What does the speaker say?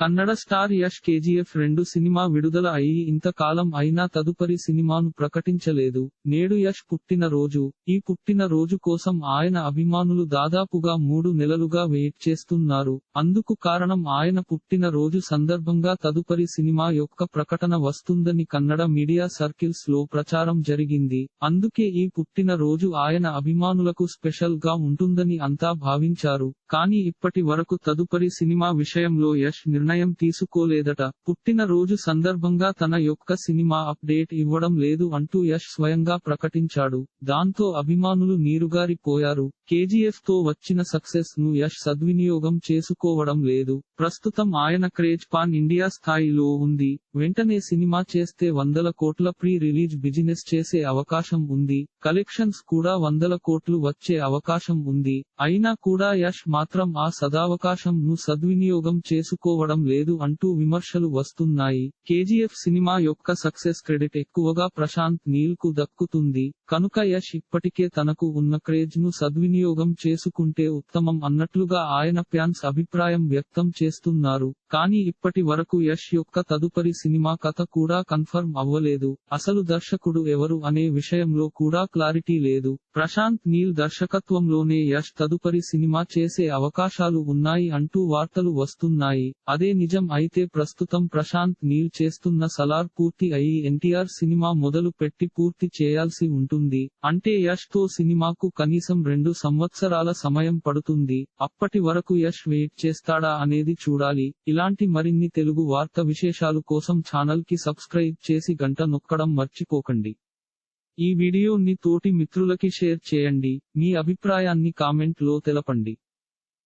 Kannada star Yash KGF రెండు cinema విడుదల అయి ఇంతకాలం అయినా తదుపరి సినిమాను ప్రకటించలేదు. నేడు యష్ పుట్టిన రోజు. ఈ పుట్టిన రోజు కోసం ఆయన అభిమానులు దాదాపుగా మూడు నెలలుగా వెయిట్ చేస్తున్నారు. అందుకు కారణం ఆయన పుట్టిన రోజు సందర్భంగా తదుపరి సినిమా యొక్క ప్రకటన వస్తుందని కన్నడ మీడియా సర్కిల్స్లో ప్రచారం జరిగింది. అందుకే ఈ పుట్టిన రోజు ఆయన అభిమానులకు స్పెషల్గా ఉంటుందని అంతా భావించారు. కానీ ఇప్పటి వరకు తదుపరి సినిమా విషయంలో యష్ నిర్ణయం తీసుకోలేదట. పుట్టిన రోజు సందర్భంగా తన యొక్క సినిమా అప్డేట్ ఇవ్వడం లేదు అంటూ యష్ స్వయంగా ప్రకటించాడు. దాంతో అభిమానులు నీరుగారిపోయారు. కేజీఎఫ్తో వచ్చిన సక్సెస్ను యష్ సద్వినియోగం చేసుకోవడం లేదు. ప్రస్తుతం ఆయన క్రేజ్ పాన్ ఇండియా స్థాయిలో ఉంది. వెంటనే సినిమా చేస్తే వందల కోట్ల ప్రీ రిలీజ్ బిజినెస్ చేసే అవకాశం ఉంది. కలెక్షన్స్ కూడా వందల కోట్లు వచ్చే అవకాశం ఉంది. అయినా కూడా యష్ మాత్రం ఆ సదావకాశం ను సద్వినియోగం చేసుకోవడం లేదు అంటూ విమర్శలు వస్తున్నాయి. కేజీఎఫ్ సినిమా యొక్క సక్సెస్ క్రెడిట్ ఎక్కువగా ప్రశాంత్ నీల్కు దక్కుతుంది. కనుక యష్ ఇప్పటికే తనకు ఉన్న క్రేజ్ను సద్వినియోగం చేసుకుంటే ఉత్తమం అన్నట్లుగా ఆయన ఫ్యాన్స్ అభిప్రాయం వ్యక్తం చేస్తున్నారు. కానీ ఇప్పటి వరకు యష్ యొక్క తదుపరి సినిమా కథ కూడా కన్ఫర్మ్ అవ్వలేదు. అసలు దర్శకుడు ఎవరు అనే విషయంలో కూడా క్లారిటీ లేదు. ప్రశాంత్ నీల్ దర్శకత్వంలోనే యష్ తదుపరి సినిమా చేసే అవకాశాలు ఉన్నాయి అంటూ వార్తలు వస్తున్నాయి. అదే నిజం అయితే ప్రస్తుతం ప్రశాంత్ నీల్ చేస్తున్న సలార్ పూర్తి అయి ఎన్టీఆర్ సినిమా మొదలు పెట్టి పూర్తి చేయాల్సి ఉంటుంది. అంటే యష్తో సినిమాకు కనీసం రెండు సంవత్సరాల సమయం పడుతుంది. అప్పటి వరకు యష్ వెయిట్ చేస్తాడా అనేది చూడాలి. ఇలాంటి మరిన్ని తెలుగు వార్త విశేషాలు కోసం ఛానల్కి సబ్స్క్రైబ్ చేసి గంట నొక్కడం మర్చిపోకండి. ఈ వీడియోని తోటి మిత్రులకి షేర్ చేయండి. మీ అభిప్రాయాన్ని కామెంట్లో తెలపండి.